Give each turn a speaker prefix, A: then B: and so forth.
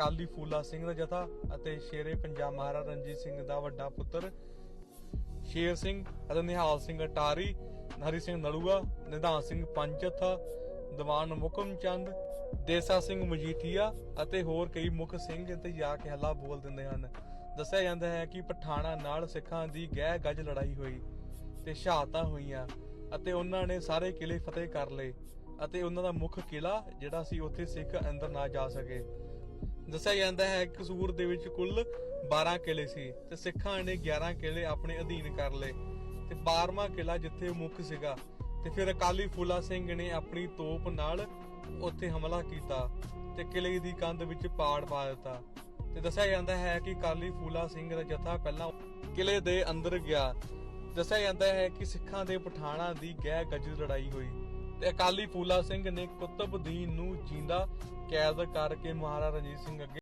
A: ਕਾਲੀ ਫੂਲਾ ਸਿੰਘ ਦਾ ਜਥਾ ਅਤੇ ਸ਼ੇਰੇ ਪੰਜਾਬ ਮਹਾਰਾਜਾ ਰਣਜੀਤ ਸਿੰਘ ਦਾ ਵੱਡਾ ਪੁੱਤਰ ਸ਼ੇਰ ਸਿੰਘ ਅਤੇ ਨਿਹਾਲ ਸਿੰਘ ਅਟਾਰੀ, ਹਰੀ ਸਿੰਘ ਨਲੂਆ, ਨਿਧਾਨ ਸਿੰਘ ਪੰਜਥਾ ਦੀਵਾਨ ਮੁਕਮ ਚੰਦ ਦੇਸਾ ਸਿੰਘ ਮਜੀਠੀਆ ਅਤੇ ਹੋਰ ਕਈ ਮੁੱਖ ਸਿੰਘ ਤੇ ਜਾ ਕੇ ਹੱਲਾ ਬੋਲ ਦਿੰਦੇ ਹਨ। ਦੱਸਿਆ ਜਾਂਦਾ ਹੈ ਕਿ ਪਠਾਣਾ ਨਾਲ ਸਿੱਖਾਂ ਦੀ ਗਹਿ ਗੱਜ ਲੜਾਈ ਹੋਈ ਤੇ ਸ਼ਹਾਦਤਾਂ ਹੋਈਆਂ ਅਤੇ ਉਹਨਾਂ ਨੇ ਸਾਰੇ ਕਿਲੇ ਫਤਿਹ ਕਰ ਲਏ ਅਤੇ ਉਹਨਾਂ ਦਾ ਮੁੱਖ ਕਿਲਾ ਜਿਹੜਾ ਸੀ ਉੱਥੇ ਸਿੱਖ ਅੰਦਰ ਨਾ ਜਾ ਸਕੇ। ਦੱਸਿਆ ਜਾਂਦਾ ਹੈ ਕਿ ਕਸੂਰ ਦੇ ਵਿੱਚ ਕੁੱਲ 12 ਕਿਲੇ ਸੀ ਤੇ ਸਿੱਖਾਂ ਨੇ 11 ਕਿਲੇ ਆਪਣੇ ਅਧੀਨ ਕਰ ਲਏ ਤੇ 12ਵਾਂ ਕਿਲਾ ਜਿੱਥੇ ਮੁੱਖ ਸੀਗਾ ਤੇ ਫਿਰ ਅਕਾਲੀ ਫੂਲਾ ਸਿੰਘ ਨੇ ਆਪਣੀ ਤੋਪ ਨਾਲ ਉੱਥੇ ਹਮਲਾ ਕੀਤਾ ਤੇ ਕਿਲੇ ਦੀ ਕੰਧ ਵਿੱਚ ਪਾੜ ਪਾ ਦਿੱਤਾ। ਤੇ ਦੱਸਿਆ ਜਾਂਦਾ ਹੈ ਕਿ ਅਕਾਲੀ ਫੂਲਾ ਸਿੰਘ ਦਾ ਜਥਾ ਪਹਿਲਾਂ ਕਿਲੇ ਦੇ ਅੰਦਰ ਗਿਆ। ਦੱਸਿਆ ਜਾਂਦਾ ਹੈ ਕਿ ਸਿੱਖਾਂ ਦੇ ਪਠਾਣਾ ਦੀ ਗਹਿ ਗੱਜ ਲੜਾਈ ਹੋਈ। ਤੇ ਅਕਾਲੀ ਫੂਲਾ ਸਿੰਘ ਨੇ ਕੁਤਬਦੀਨ ਨੂੰ ਜਿੰਦਾ ਕੈਦ ਕਰਕੇ ਮਹਾਰਾਜਾ ਰਣਜੀਤ ਸਿੰਘ ਅੱਗੇ।